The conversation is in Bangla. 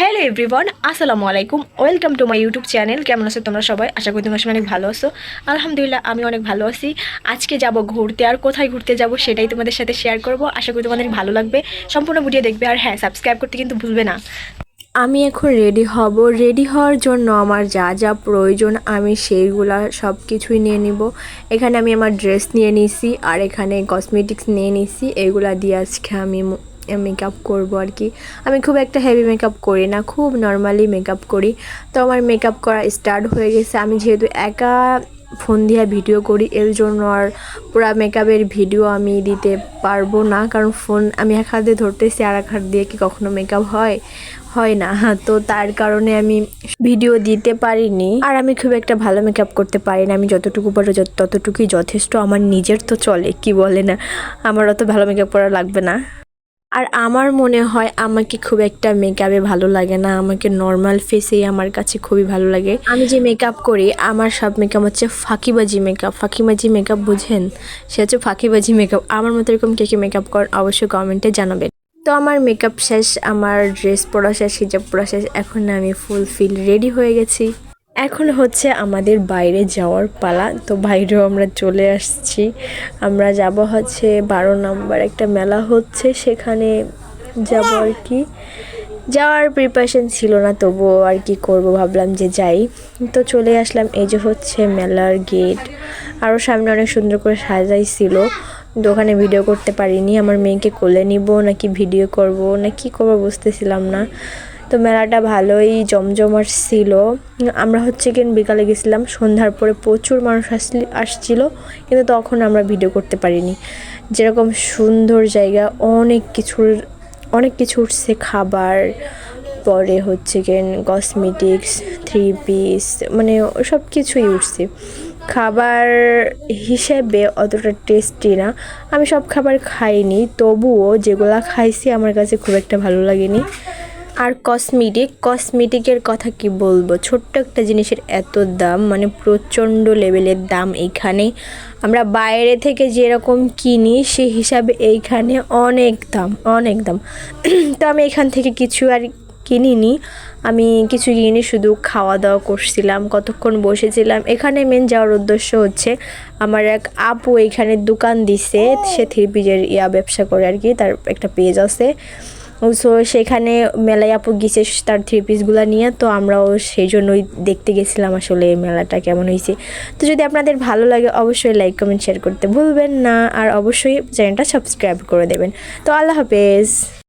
হ্যালো এভরিওয়ান, আসসালামু আলাইকুম। Welcome to my YouTube channel. কেমন আছো তোমরা সবাই? আশা করি তোমরা সবাই অনেক ভালো আছো। আলহামদুলিল্লাহ, আমি অনেক ভালো আছি। আজকে যাব ঘুরতে। আর কোথায় ঘুরতে যাব সেটাই তোমাদের সাথে শেয়ার করব। আশা করি তোমাদের ভালো লাগবে। সম্পূর্ণ ভিডিও দেখবে। আর হ্যাঁ সাবস্ক্রাইব করতে কিন্তু ভুলবে না। আমি এখন রেডি হব। রেডি হওয়ার জন্য আমার যা যা প্রয়োজন, আমি সেইগুলা সব কিছুই নিয়ে নিব। এখানে আমি আমার ড্রেস নিয়ে নিছি। আর এখানে কসমেটিক্স নিয়ে নিছি। এগুলা দিয়ে আজকে আমি মেকআপ করব আর কি। আমি খুব একটা হেভি মেকআপ করি না, খুব নর্মালি মেকআপ করি। তো আমার মেকআপ করা স্টার্ট হয়ে গেছে। আমি যেহেতু একা ফোন দিয়ে ভিডিও করি, এর জন্য আর পুরা মেকআপের ভিডিও আমি দিতে পারব না। কারণ ফোন আমি এক হাতে ধরতেছি, আর এক হাত দিয়ে কি কখনো মেকআপ হয়? হয় না। তো তার কারণে আমি ভিডিও দিতে পারিনি। আর আমি খুব একটা ভালো মেকআপ করতে পারি না। আমি যতটুকু পারো ততটুকুই যথেষ্ট। আমার নিজের তো চলে, কি বলে না? আমার অত ভালো মেকআপ করা লাগবে না। আর আমার মনে হয় আমাকে খুব একটা মেকআপে ভালো লাগে না। আমাকে নর্মাল ফেসেই আমার কাছে খুবই ভালো লাগে। আমি যে মেকআপ করি, আমার সব মেকআপ হচ্ছে ফাঁকিবাজি মেকআপ ফাঁকিবাজি মেকআপ বুঝেন? সে হচ্ছে ফাঁকিবাজি মেকআপ আমার মতো এরকম কে কে মেকআপ করেন অবশ্যই কমেন্টে জানাবেন। তো আমার মেকআপ শেষ, আমার ড্রেস পরা শেষ হিজাব পরা শেষ, এখন আমি ফুল ফিল রেডি হয়ে গেছি। এখন হচ্ছে আমাদের বাইরে যাওয়ার পালা। তো বাইরেও আমরা চলে আসছি। আমরা যাব হচ্ছে বারো নম্বর একটা মেলা হচ্ছে। সেখানে যাব আর কি। যাওয়ার প্রিপারেশন ছিল না, তবুও আর কি করব ভাবলাম যে যাই। তো চলে আসলাম এই যে হচ্ছে মেলার গেট আরও সামনে অনেক সুন্দর করে সাজাইছিল। কিন্তু ওখানে ভিডিও করতে পারিনি। আমার মেয়েকে কোলে নিব, নাকি ভিডিও করব, না কি করব বুঝতেছিলাম না। তো মেলাটা ভালোই জমজমাট ছিল। আমরা হচ্ছে কিন বিকালে গেছিলাম, সন্ধ্যার পরে প্রচুর মানুষ আসলি, আসছিল, কিন্তু তখন আমরা ভিডিও করতে পারিনি। যেরকম সুন্দর জায়গা, অনেক কিছুর, অনেক কিছু উঠছে খাবার, পরে হচ্ছে কেন কসমেটিক্স থ্রি পিস মানে সব কিছুই উঠছে। খাবার হিসেবে অতটা টেস্টি না। আমি সব খাবার খাইনি, তবুও যেগুলা খাইছি আমার কাছে খুব একটা ভালো লাগেনি। আর কসমেটিক কসমেটিকের কথা কি বলব? ছোট্ট একটা জিনিসের এত দাম মানে প্রচণ্ড লেভেলের দাম এইখানে। আমরা বাইরে থেকে যেরকম কিনি, সে হিসাবে এইখানে অনেক দাম অনেক দাম। তো আমি এখান থেকে কিছু আর কিনিনি। আমি কিছু কিনি শুধু খাওয়া দাওয়া করছিলাম, কতক্ষণ বসেছিলাম। এখানে মেন যাওয়ার উদ্দেশ্য হচ্ছে, আমার এক আপু এখানে দোকান দিছে, সে থ্রি পিজের ইয়া ব্যবসা করে আর কি, তার একটা পেজ আছে। সো সেখানে মেলায় আপু গেছে তার থ্রি পিসগুলো নিয়ে, তো আমরাও সেই জন্যই দেখতে গেছিলাম আসলে এই মেলাটা কেমন হয়েছে। তো যদি আপনাদের ভালো লাগে, অবশ্যই লাইক কমেন্ট শেয়ার করতে ভুলবেন না। আর অবশ্যই চ্যানেলটা সাবস্ক্রাইব করে দেবেন। তো আল্লাহ হাফেজ।